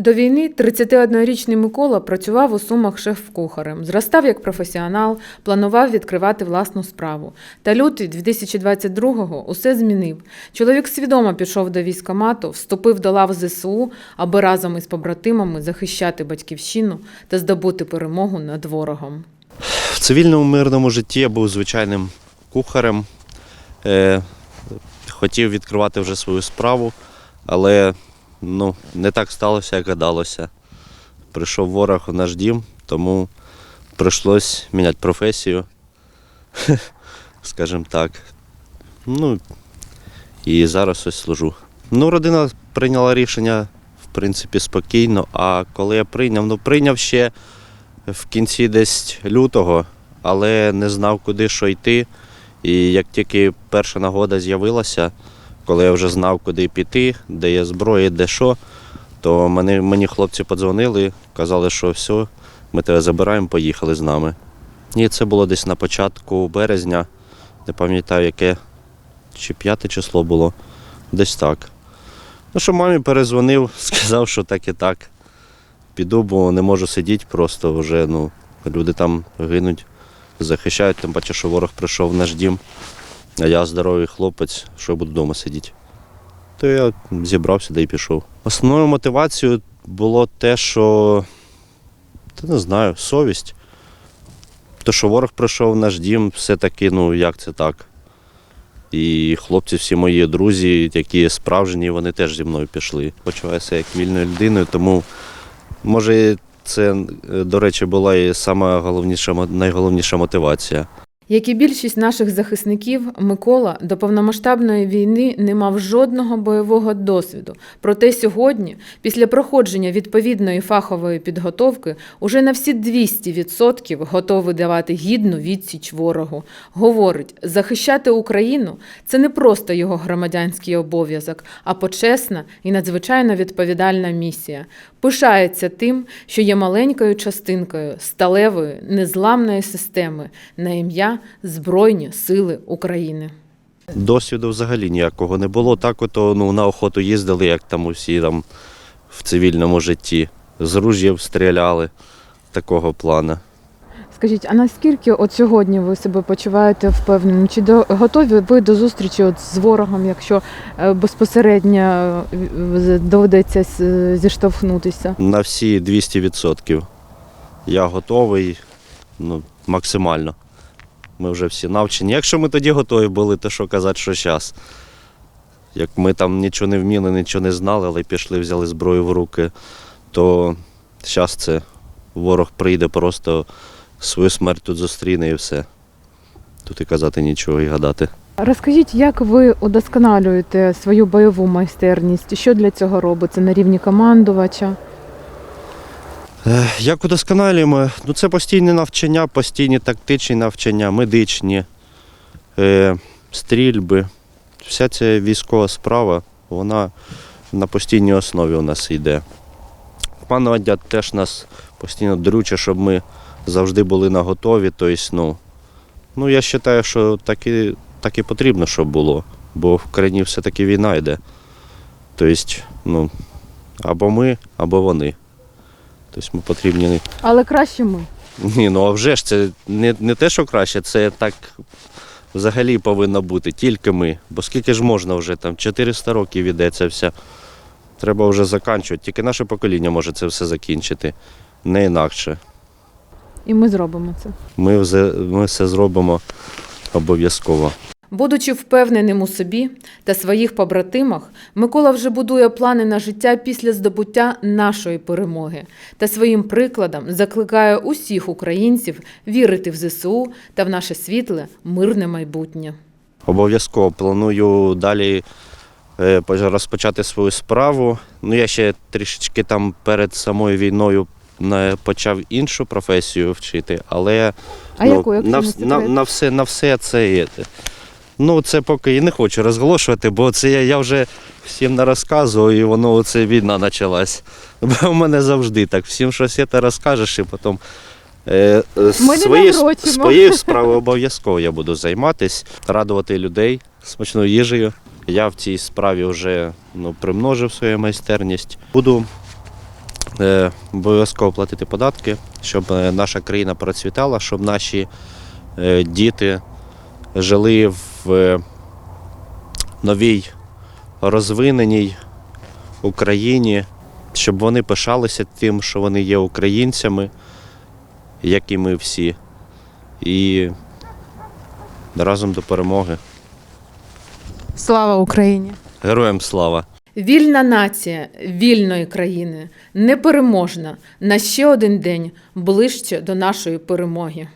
До війни 31-річний Микола працював у Сумах шеф-кухарем, зростав як професіонал, планував відкривати власну справу. Та лютий 2022-го усе змінив. Чоловік свідомо пішов до військомату, вступив до лав ЗСУ, аби разом із побратимами захищати батьківщину та здобути перемогу над ворогом. В цивільному мирному житті я був звичайним кухарем. Е, хотів відкривати вже свою справу, але ну, не так сталося, як гадалося. Прийшов ворог в наш дім, тому прийшлось міняти професію, скажімо так. Ну, і зараз ось служу. Ну, родина прийняла рішення, в принципі, спокійно. А коли я прийняв, ну прийняв ще в кінці десь лютого, але не знав, куди що йти. І як тільки перша нагода з'явилася, коли я вже знав, куди піти, де є зброя, де що, то мені, мені хлопці подзвонили, казали, що все, ми тебе забираємо, поїхали з нами. І це було десь на початку березня, не пам'ятаю, яке чи п'яте число було, десь так. Ну що мамі перезвонив, сказав, що так і так піду, бо не можу сидіти, просто вже ну, люди там гинуть, захищають, тим паче, що ворог прийшов в наш дім, а я здоровий хлопець, що я буду вдома сидіти. То я зібрався да і пішов. Основною мотивацією було те, що та не знаю, совість. То, що ворог прийшов в наш дім, все-таки, ну як це так? І хлопці, всі мої друзі, які справжні, вони теж зі мною пішли. Почуваюся як вільною людиною, тому Може, це, е, до речі, була і сама головніша, найголовніша мотивація. Як і більшість наших захисників, Микола до повномасштабної війни не мав жодного бойового досвіду. Проте сьогодні, після проходження відповідної фахової підготовки, уже на всі 200% готовий давати гідну відсіч ворогу. Говорить, захищати Україну це не просто його громадянський обов'язок, а почесна і надзвичайно відповідальна місія. Пишається тим, що є маленькою частинкою сталевої незламної системи на ім'я Збройні Сили України. Досвіду взагалі ніякого не було. Так ото ну, на охоту їздили, як там усі там в цивільному житті. З ружів стріляли такого плану. Скажіть, а наскільки от сьогодні ви себе почуваєте впевненим? Чи до, готові ви до зустрічі от з ворогом, якщо е, безпосередньо е, доведеться з- зіштовхнутися? На всі 200%. Я готовий ну, максимально. Ми вже всі навчені. Якщо ми тоді готові були, то що казати, що зараз. Як ми там нічого не вміли, нічого не знали, але пішли, взяли зброю в руки, то зараз це ворог прийде, просто свою смерть тут зустріне і все. Тут і казати нічого, і гадати. Розкажіть, як ви удосконалюєте свою бойову майстерність? Що для цього робиться на рівні командувача? Е, Як удосконалюємо? Ну, це постійне навчання, постійні тактичні навчання, медичні, е, стрільби. Вся ця військова справа, вона на постійній основі у нас йде. Командування теж нас постійно друче, щоб ми завжди були на готові. Тобто, ну, ну, я вважаю, що так і, так і потрібно, щоб було, бо в країні все-таки війна йде. Тобто, ну, або ми, або вони. Тобто ми потрібні. Але краще ми. Ні, ну а вже ж це не, не те, що краще, це так взагалі повинно бути, тільки ми. Бо скільки ж можна вже там 400 років іде це все. Треба вже закінчувати. Тільки наше покоління може це все закінчити. Не інакше. І ми зробимо це. Ми, ми все зробимо обов'язково. Будучи впевненим у собі та своїх побратимах, Микола вже будує плани на життя після здобуття нашої перемоги та своїм прикладом закликає усіх українців вірити в ЗСУ та в наше світле, мирне майбутнє. Обов'язково планую далі е, розпочати свою справу. Ну, я ще трішечки там перед самою війною не почав іншу професію вчити, але А ну, яку, на, на, на, все, на все це є. Ну, це поки і не хочу розголошувати, бо це я, я вже всім не розказував, і воно оце війна почалась. Бо в мене завжди так. Всім щось це розкажеш, і потім е, е, свої, своєю справою обов'язково я буду займатися, радувати людей смачною їжею. Я в цій справі вже ну, примножив свою майстерність. Буду е, обов'язково платити податки, щоб е, наша країна процвітала, щоб наші е, діти жили в е, новій розвиненій Україні, щоб вони пишалися тим, що вони є українцями, як і ми всі. І разом до перемоги. Слава Україні! Героям слава! Вільна нація вільної країни, непереможна на ще один день ближче до нашої перемоги.